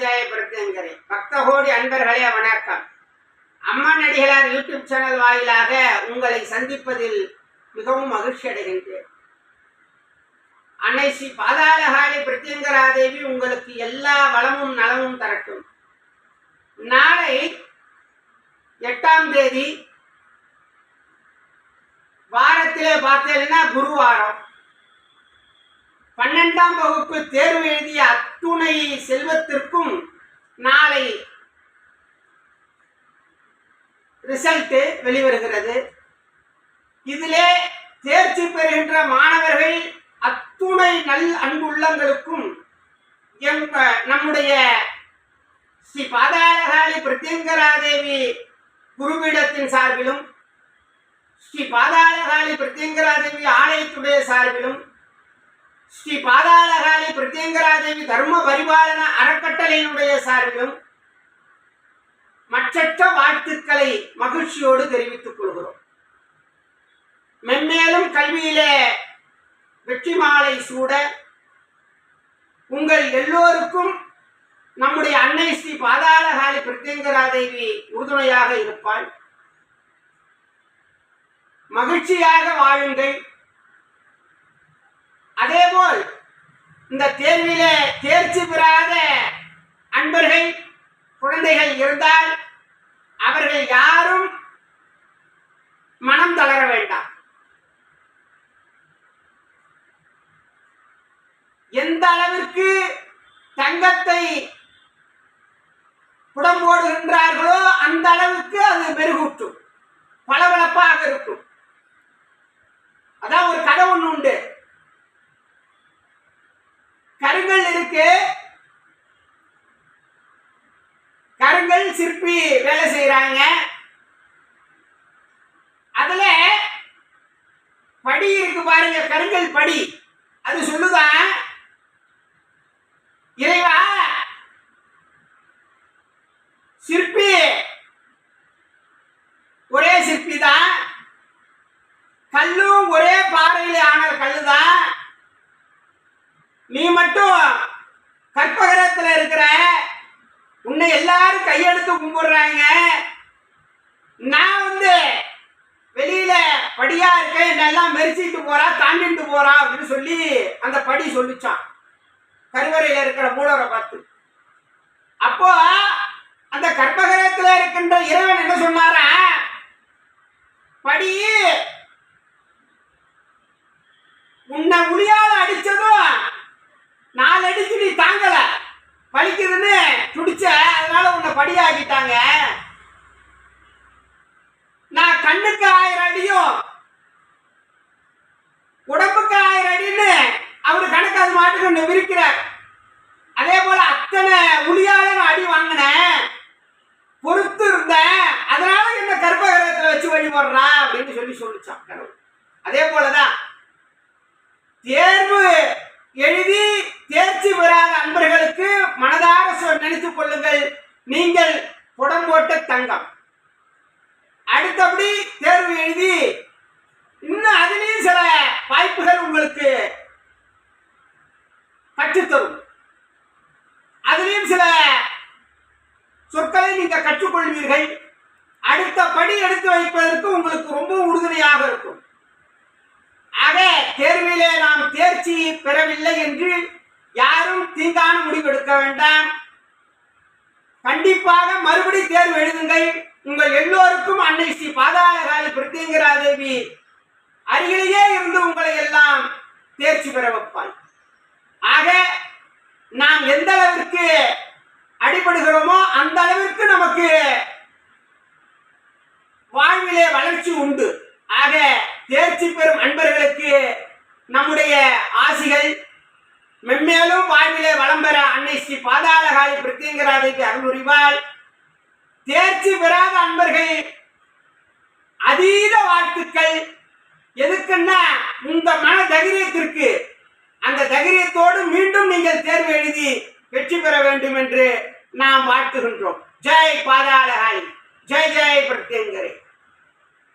ஜெய பக்த கோடி அன்பர்களே வணக்கம். அம்மன் அடிகளார் யூடியூப் சேனல் வாயிலாக உங்களை சந்திப்பதில் மிகவும் மகிழ்ச்சி அடைகின்றேன். அன்னை ஸ்ரீ பாதாளகாளி பிரத்யங்கராதேவி உங்களுக்கு எல்லா வளமும் நலமும் தரட்டும். நாளை எட்டாம் தேதி வாரத்திலே பார்த்தீங்கன்னா குருவாரம். பன்னெண்டாம் வகுப்பு தேர்வு எழுதிய அத்துணை செல்வத்திற்கும் நாளை ரிசல்ட் வெளிவருகிறது. இதிலே தேர்ச்சி பெறுகின்ற மாணவர்கள் அத்துணை நல் அன்புள்ளங்களுக்கும் எம் நம்முடைய ஸ்ரீ பாதாளகாளி பிரத்யங்கராதேவி குருபீடத்தின் சார்பிலும் ஸ்ரீ பாதாளகாளி பிரத்யங்கராதேவி ஆலயத்துடைய சார்பிலும் ஸ்ரீ பாதாளகாளி பிரத்யங்கராதேவி தர்ம பரிபாலன அறக்கட்டளையினுடைய சார்பிலும் மற்றற்ற வாழ்த்துக்களை மகிழ்ச்சியோடு தெரிவித்துக் கொள்கிறோம். மென்மேலும் கல்வியிலே வெற்றி மாலை சூட உங்கள் எல்லோருக்கும் நம்முடைய அன்னை ஸ்ரீ பாதாளகாளி பிரத்யங்கராதேவி உறுதுணையாக இருப்பாள். மகிழ்ச்சியாக வாழுங்கள். அதேபோல் இந்த தேர்விலே தேர்ச்சி பெறாத அன்பர்கள் குழந்தைகள் இருந்தால் அவர்கள் யாரும் மனம் தளர வேண்டாம். எந்த அளவிற்கு தங்கத்தை புடம்போடுகின்றார்களோ அந்த அளவுக்கு அது மெருகூட்டும் பளபளப்பாக இருக்கும். அதான் ஒரு கதை ஒண்ணு உண்டு. கருங்கல் இருக்கு. கருங்கல் சிற்பி வேலை செய்யறாங்க அதுல படி இருக்கு பாருங்க கருங்கல் படி. அது சொல்லுதான் இறைவா சிற்பி எல்லாரும் கும்பிடுறாங்க. நான் வந்து வெளியில படியா இருக்கேன் என்னெல்லாம் மெரிச்சிட்டு போறா தாண்டிட்டு போறா அப்படின்னு சொல்லி அந்த படி சொல்லிச்சான். கருவறையில இருக்கிற மூலவரை பார்த்து. அப்போ அந்த கற்பகரத்துல இருக்கின்ற இறைவன் என்ன சொன்னாரா? படி கணக்கு விரிக்கிறார் அதே போல அத்தனை உளியால நான் அடி வாங்கினேன் பொறுத்து இருந்தேன் அதனால என்ன கர்ப்பகிரகத்தில் வச்சு வழிபடுறா அப்படின்னு சொல்லி சொல்லிச்சான் கடவுள். அதே போலதான் தேர்வு எழுதி தேர்ச்சி பெறாத அன்பர்களுக்கு மனதார நினைத்துக் கொள்ளுங்கள். நீங்கள் புடம் போட்ட தங்கம். அடுத்தபடி தேர்வு எழுதி இன்னும் அதுலேயும் சில வாய்ப்புகள் உங்களுக்கு கற்றுத்தரும். அதுலேயும் சில சொற்களை நீங்கள் கற்றுக்கொள்வீர்கள். அடுத்த படி எடுத்து வைப்பதற்கு உங்களுக்கு ரொம்ப உறுதுணையாக இருக்கும். ஆக தேர்விலே நாம் தேர்ச்சி பெறவில்லை என்று யாரும் தீங்கான முடிவெடுக்க வேண்டாம். கண்டிப்பாக மறுபடி தேர்வு எழுதுங்கள். உங்கள் எல்லோருக்கும் அன்னை ஸ்ரீ பாதாளகாலி பிரத்யங்கரா தேவி அருகிலேயே இருந்து உங்களை எல்லாம் தேர்ச்சி பெற வைப்பாள். ஆக நாம் எந்த அளவிற்கு அடிபடுகிறோமோ அந்த அளவிற்கு நமக்கு வாழ்விலே வளர்ச்சி உண்டு. ஆக தேர்ச்சி பெறும் அன்பர்களுக்கு நம்முடைய ஆசிகள் மென்மேலும் வாழ்விலே வளம் பெற அன்னை ஸ்ரீ பாதாளகாலி பிரத்யங்கராதைக்கு அருள்புரிவாள் தேர்ச்சி பெறாத அன்பர்கள் அதீத வாழ்த்துக்கள். எதுக்குன்னா உங்க மன தைரியத்திற்கு அந்த தைரியத்தோடு மீண்டும் நீங்கள் தேர்வு எழுதி வெற்றி பெற வேண்டும் என்று நாம் வாழ்த்துகின்றோம். ஜெய் பாதாளகாலி ஜெய் ஜெய் பிரத்யங்கரே